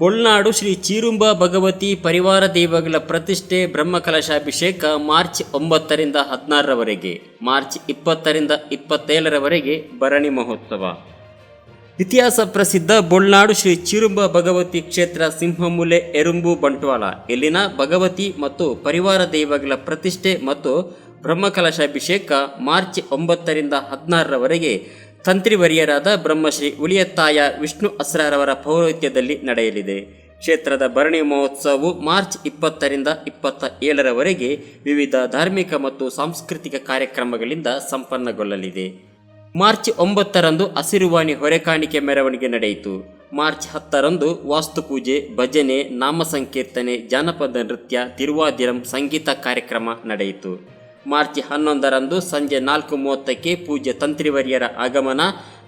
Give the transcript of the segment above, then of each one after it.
ಬೊಳ್ನಾಡು ಶ್ರೀ ಚೀರುಂಬ ಭಗವತಿ ಪರಿವಾರ ದೈವಗಳ ಪ್ರತಿಷ್ಠೆ ಬ್ರಹ್ಮಕಲಶಾಭಿಷೇಕ ಮಾರ್ಚ್ ಒಂಬತ್ತರಿಂದ ಹದಿನಾರರವರೆಗೆ, ಮಾರ್ಚ್ ಇಪ್ಪತ್ತರಿಂದ ಇಪ್ಪತ್ತೇಳರವರೆಗೆ ಭರಣಿ ಮಹೋತ್ಸವ. ಇತಿಹಾಸ ಪ್ರಸಿದ್ಧ ಬೊಳ್ನಾಡು ಶ್ರೀ ಚಿರುಂಬ ಭಗವತಿ ಕ್ಷೇತ್ರ ಸಿಂಹಮೂಲೆ ಎರುಂಬು ಬಂಟ್ವಾಳ. ಇಲ್ಲಿನ ಭಗವತಿ ಮತ್ತು ಪರಿವಾರ ದೈವಗಳ ಪ್ರತಿಷ್ಠೆ ಮತ್ತು ಬ್ರಹ್ಮಕಲಶಾಭಿಷೇಕ ಮಾರ್ಚ್ ಒಂಬತ್ತರಿಂದ ಹದಿನಾರರವರೆಗೆ ತಂತ್ರಿವರಿಯರಾದ ಬ್ರಹ್ಮಶ್ರೀ ಉಳಿಯತ್ತಾಯ ವಿಷ್ಣು ಅಸ್ರಾರವರ ಪೌರೋಹಿತ್ಯದಲ್ಲಿ ನಡೆಯಲಿದೆ. ಕ್ಷೇತ್ರದ ಭರಣಿ ಮಹೋತ್ಸವವು ಮಾರ್ಚ್ ಇಪ್ಪತ್ತರಿಂದ ಇಪ್ಪತ್ತ ಏಳರವರೆಗೆ ವಿವಿಧ ಧಾರ್ಮಿಕ ಮತ್ತು ಸಾಂಸ್ಕೃತಿಕ ಕಾರ್ಯಕ್ರಮಗಳಿಂದ ಸಂಪನ್ನಗೊಳ್ಳಲಿದೆ. ಮಾರ್ಚ್ ಒಂಬತ್ತರಂದು ಹಸಿರುವಾಣಿ ಹೊರೆಕಾಣಿಕೆ ಮೆರವಣಿಗೆ ನಡೆಯಿತು. ಮಾರ್ಚ್ ಹತ್ತರಂದು ವಾಸ್ತುಪೂಜೆ ಭಜನೆ, ನಾಮ ಸಂಕೀರ್ತನೆ, ಜಾನಪದ ನೃತ್ಯ, ತಿರುವಾದಿರಂ ಸಂಗೀತ ಕಾರ್ಯಕ್ರಮ ನಡೆಯಿತು. ಮಾರ್ಚ್ ಹನ್ನೊಂದರಂದು ಸಂಜೆ ನಾಲ್ಕು ಮೂವತ್ತಕ್ಕೆ ಪೂಜ್ಯ ತಂತ್ರಿವರ್ಯರ ಆಗಮನ,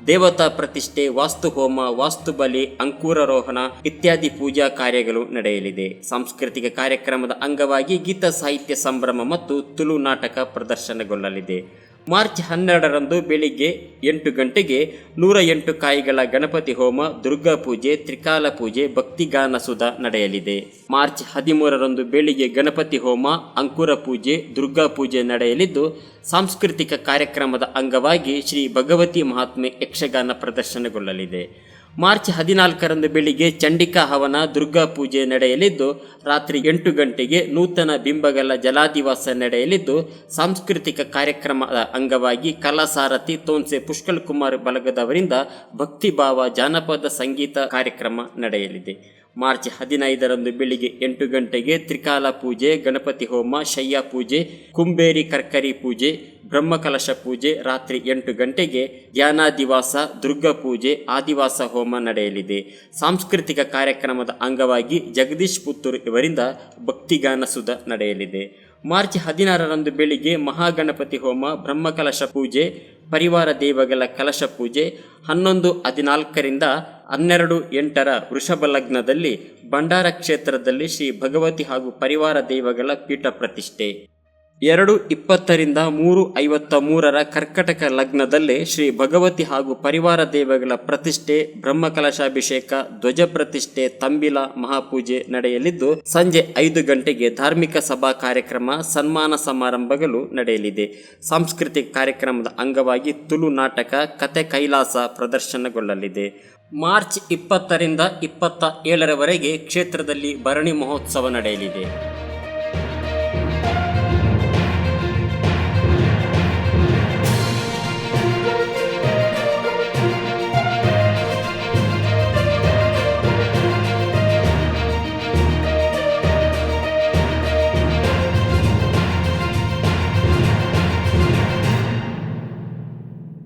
ದೇವತಾ ಪ್ರತಿಷ್ಠೆ, ವಾಸ್ತು ಹೋಮ, ವಾಸ್ತು ಬಲಿ, ಅಂಕುರಾರೋಹಣ ಇತ್ಯಾದಿ ಪೂಜಾ ಕಾರ್ಯಗಳು ನಡೆಯಲಿದೆ. ಸಾಂಸ್ಕೃತಿಕ ಕಾರ್ಯಕ್ರಮದ ಅಂಗವಾಗಿ ಗೀತ ಸಾಹಿತ್ಯ ಸಂಭ್ರಮ ಮತ್ತು ತುಳು ನಾಟಕ ಪ್ರದರ್ಶನಗೊಳ್ಳಲಿದೆ. ಮಾರ್ಚ್ ಹನ್ನೆರಡರಂದು ಬೆಳಿಗ್ಗೆ ಎಂಟು ಗಂಟೆಗೆ ನೂರ ಎಂಟು ಕಾಯಿಗಳ ಗಣಪತಿ ಹೋಮ, ದುರ್ಗಾ ಪೂಜೆ, ತ್ರಿಕಾಲ ಪೂಜೆ, ಭಕ್ತಿಗಾನ ಸುಧಾ ನಡೆಯಲಿದೆ. ಮಾರ್ಚ್ ಹದಿಮೂರರಂದು ಬೆಳಿಗ್ಗೆ ಗಣಪತಿ ಹೋಮ, ಅಂಕುರ ಪೂಜೆ, ದುರ್ಗಾ ಪೂಜೆ ನಡೆಯಲಿದ್ದು, ಸಾಂಸ್ಕೃತಿಕ ಕಾರ್ಯಕ್ರಮದ ಅಂಗವಾಗಿ ಶ್ರೀ ಭಗವತಿ ಮಹಾತ್ಮೆ ಯಕ್ಷಗಾನ ಪ್ರದರ್ಶನಗೊಳ್ಳಲಿದೆ. ಮಾರ್ಚ್ ಹದಿನಾಲ್ಕರಂದು ಬೆಳಿಗ್ಗೆ ಚಂಡಿಕಾ ಹವನ ದುರ್ಗಾ ಪೂಜೆ ನಡೆಯಲಿದ್ದು, ರಾತ್ರಿ ಎಂಟು ಗಂಟೆಗೆ ನೂತನ ಬಿಂಬಗಲ ಜಲಾದಿವಾಸ ನಡೆಯಲಿದ್ದು, ಸಾಂಸ್ಕೃತಿಕ ಕಾರ್ಯಕ್ರಮದ ಅಂಗವಾಗಿ ಕಲಾಸಾರಥಿ ತೋನ್ಸೆ ಪುಷ್ಕಲ್ ಕುಮಾರ್ ಬಲಗದವರಿಂದ ಭಕ್ತಿಭಾವ ಜಾನಪದ ಸಂಗೀತ ಕಾರ್ಯಕ್ರಮ ನಡೆಯಲಿದೆ. ಮಾರ್ಚ್ ಹದಿನೈದರಂದು ಬೆಳಿಗ್ಗೆ ಎಂಟು ಗಂಟೆಗೆ ತ್ರಿಕಾಲ ಪೂಜೆ, ಗಣಪತಿ ಹೋಮ, ಶಯ್ಯ ಪೂಜೆ ಕುಂಬೇರಿ ಕರ್ಕರಿ ಪೂಜೆ ಬ್ರಹ್ಮಕಲಶ ಪೂಜೆ ರಾತ್ರಿ ಎಂಟು ಗಂಟೆಗೆ ಧ್ಯಾನಾದಿವಾಸ, ದುರ್ಗಾ ಪೂಜೆ, ಆದಿವಾಸ ಹೋಮ ನಡೆಯಲಿದೆ. ಸಾಂಸ್ಕೃತಿಕ ಕಾರ್ಯಕ್ರಮದ ಅಂಗವಾಗಿ ಜಗದೀಶ್ ಪುತ್ತೂರು ಇವರಿಂದ ಭಕ್ತಿಗಾನ ಸುಧ ನಡೆಯಲಿದೆ. ಮಾರ್ಚ್ ಹದಿನಾರರಂದು ಬೆಳಿಗ್ಗೆ ಮಹಾಗಣಪತಿ ಹೋಮ, ಬ್ರಹ್ಮಕಲಶ ಪೂಜೆ, ಪರಿವಾರ ದೇವಗಳ ಕಲಶ ಪೂಜೆ, ಹನ್ನೊಂದು ಹದಿನಾಲ್ಕರಿಂದ ಹನ್ನೆರಡು ಎಂಟರ ವೃಷಭ ಲಗ್ನದಲ್ಲಿ ಭಂಡಾರ ಕ್ಷೇತ್ರದಲ್ಲಿ ಶ್ರೀ ಭಗವತಿ ಹಾಗೂ ಪರಿವಾರ ದೇವಗಳ ಪೀಠ ಪ್ರತಿಷ್ಠೆ. ಎರಡು ಇಪ್ಪತ್ತರಿಂದ ಮೂರು ಐವತ್ತ ಮೂರರ ಕರ್ಕಟಕ ಲಗ್ನದಲ್ಲಿ ಶ್ರೀ ಭಗವತಿ ಹಾಗೂ ಪರಿವಾರ ದೇವಗಳ ಪ್ರತಿಷ್ಠೆ, ಬ್ರಹ್ಮಕಲಶಾಭಿಷೇಕ ಧ್ವಜ ಪ್ರತಿಷ್ಠೆ ತಂಬಿಲ, ಮಹಾಪೂಜೆ ನಡೆಯಲಿದ್ದು, ಸಂಜೆ ಐದು ಗಂಟೆಗೆ ಧಾರ್ಮಿಕ ಸಭಾ ಕಾರ್ಯಕ್ರಮ, ಸನ್ಮಾನ ಸಮಾರಂಭಗಳು ನಡೆಯಲಿದೆ. ಸಾಂಸ್ಕೃತಿಕ ಕಾರ್ಯಕ್ರಮದ ಅಂಗವಾಗಿ ತುಳು ನಾಟಕ, ಕತೆ ಕೈಲಾಸ ಪ್ರದರ್ಶನಗೊಳ್ಳಲಿದೆ. ಮಾರ್ಚ್ ಇಪ್ಪತ್ತರಿಂದ ಇಪ್ಪತ್ತ ಏಳರವರೆಗೆ ಕ್ಷೇತ್ರದಲ್ಲಿ ಭರಣಿ ಮಹೋತ್ಸವ ನಡೆಯಲಿದೆ.